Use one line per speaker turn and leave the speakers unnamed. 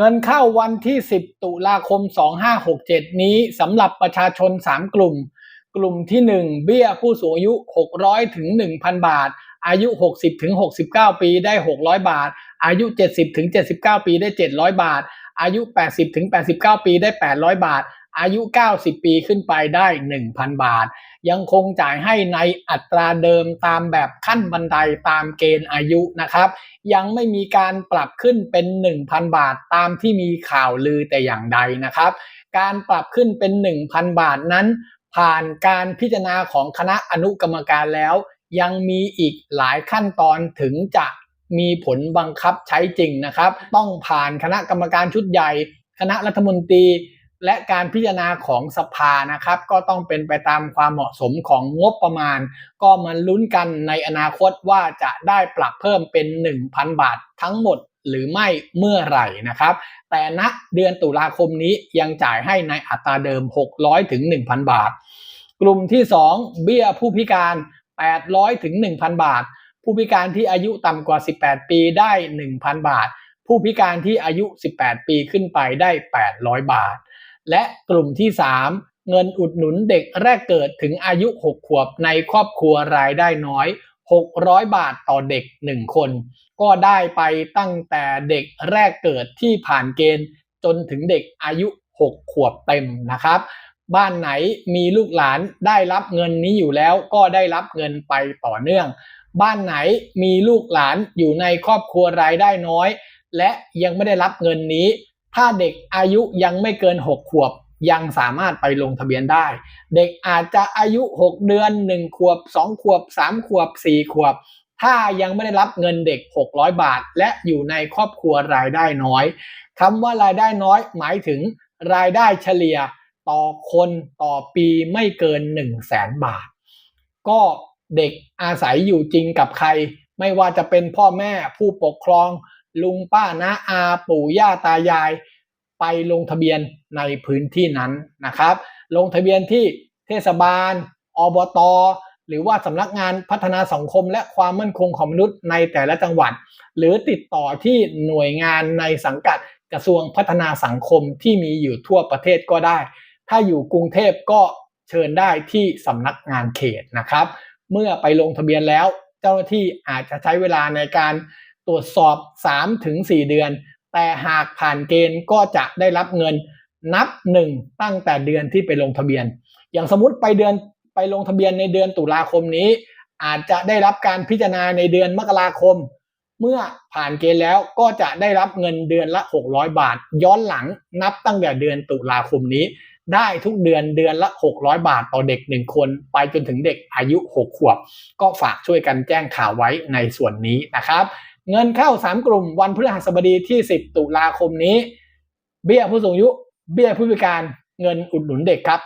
เงินเข้าวันที่ 10 ตุลาคม 2567 นี้สำหรับประชาชน 3 กลุ่ม กลุ่มที่ 1 เบี้ยผู้สูงอายุ 600 ถึง 1,000 บาท อายุ 60 ถึง 69 ปีได้ 600 บาท อายุ 70 ถึง 79 ปีได้ 700 บาท อายุ 80 ถึง 89 ปีได้ 800 บาท อายุ 90 ปีขึ้นไปได้ 1,000 บาท ยังคงจ่ายให้ในอัตราเดิมตามแบบขั้นบันไดตามเกณฑ์อายุนะครับ ยังไม่มีการปรับขึ้นเป็น 1,000 บาทตามที่มีข่าวลือแต่อย่างใดนะครับ การปรับขึ้นเป็น 1,000 บาทนั้น ผ่านการพิจารณาของคณะอนุกรรมการแล้ว ยังมีอีกหลายขั้นตอนถึงจะมีผลบังคับใช้จริงนะครับ ต้องผ่านคณะกรรมการชุดใหญ่ คณะรัฐมนตรี และการพิจารณาของสภานะครับ ก็ต้องเป็นไปตามความเหมาะสมของงบประมาณ ก็มาลุ้นกันในอนาคตว่าจะได้ปรับเพิ่มเป็น 1,000 บาททั้งหมดหรือไม่เมื่อไหร่นะครับ แต่ณเดือนตุลาคมนี้ยังจ่ายให้ในอัตราเดิม 600ถึง1,000 บาท กลุ่มที่ 2 เบี้ยผู้พิการ 800ถึง1,000 บาท ผู้พิการที่อายุต่ำกว่า 18 ปีได้ 1,000 บาท ผู้พิการที่อายุ 18 ปีขึ้นไปได้ 800 บาท และกลุ่มที่ 3 เงินอุดหนุนเด็กแรกเกิดถึงอายุ 6 ขวบในครอบครัวรายได้น้อย 600 บาทต่อเด็ก 1 คน ก็ได้ไปตั้งแต่เด็กแรกเกิดที่ผ่านเกณฑ์จนถึงเด็กอายุ 6 ขวบเต็มนะครับบ้านไหนมีลูกหลานได้รับเงินนี้อยู่แล้วก็ได้รับเงินไปต่อเนื่อง บ้านไหนมีลูกหลานอยู่ในครอบครัวรายได้น้อย และยังไม่ได้รับเงินนี้ ถ้าเด็กอายุยังไม่เกิน 6 ขวบยังสามารถไปลงทะเบียนได้ เด็กอาจจะอายุ 6 เดือน 1 ขวบ 2 ขวบ 3 ขวบ 4 ขวบ ถ้ายังไม่ได้รับเงินเด็ก 600 บาท และอยู่ในครอบครัวรายได้น้อยคำว่ารายได้น้อยหมายถึงรายได้เฉลี่ยต่อคนต่อปีไม่เกิน 1 0 0 0 0แสนบาท ก็เด็กอาศัยอยู่จริงกับใคร ไม่ว่าจะเป็นพ่อแม่ผู้ปกครอง ลุงป้าน้าอาปู่ย่าตายาย ไปลงทะเบียนในพื้นที่นั้นนะครับ ลงทะเบียนที่เทศบาล อบตหรือว่าสำนักงานพัฒนาสังคมและความมั่นคงของมนุษย์ในแต่ละจังหวัด หรือติดต่อที่หน่วยงานในสังกัดกระทรวงพัฒนาสังคมที่มีอยู่ทั่วประเทศก็ได้ ถ้าอยู่กรุงเทพก็เชิญได้ที่สำนักงานเขตนะครับ เมื่อไปลงทะเบียนแล้ว เจ้าหน้าที่อาจจะใช้เวลาในการ ตรวจสอบ 3-4เดือน แต่หากผ่านเกณฑ์ก็จะได้รับเงินนับหนึ่งตั้งแต่เดือนที่ไปลงทะเบียน อย่างสมมติไปเดือนไปลงทะเบียนในเดือนตุลาคมนี้ อาจจะได้รับการพิจารณาในเดือนมกราคม เมื่อผ่านเกณฑ์แล้วก็จะได้รับเงินเดือนละ 600 บาท ย้อนหลังนับตั้งแต่เดือนตุลาคมนี้ ได้ทุกเดือนเดือนละ 600 บาทต่อเด็ก 1 คน ไปจนถึงเด็กอายุ 6 ขวบ ก็ฝากช่วยกันแจ้งข่าวไว้ในส่วนนี้นะครับ เงินเข้า 3 กลุ่มวันพฤหัสบดีที่ 10 ตุลาคมนี้ เบี้ยผู้สูงอายุ เบี้ยผู้พิการเงินอุดหนุนเด็กครับ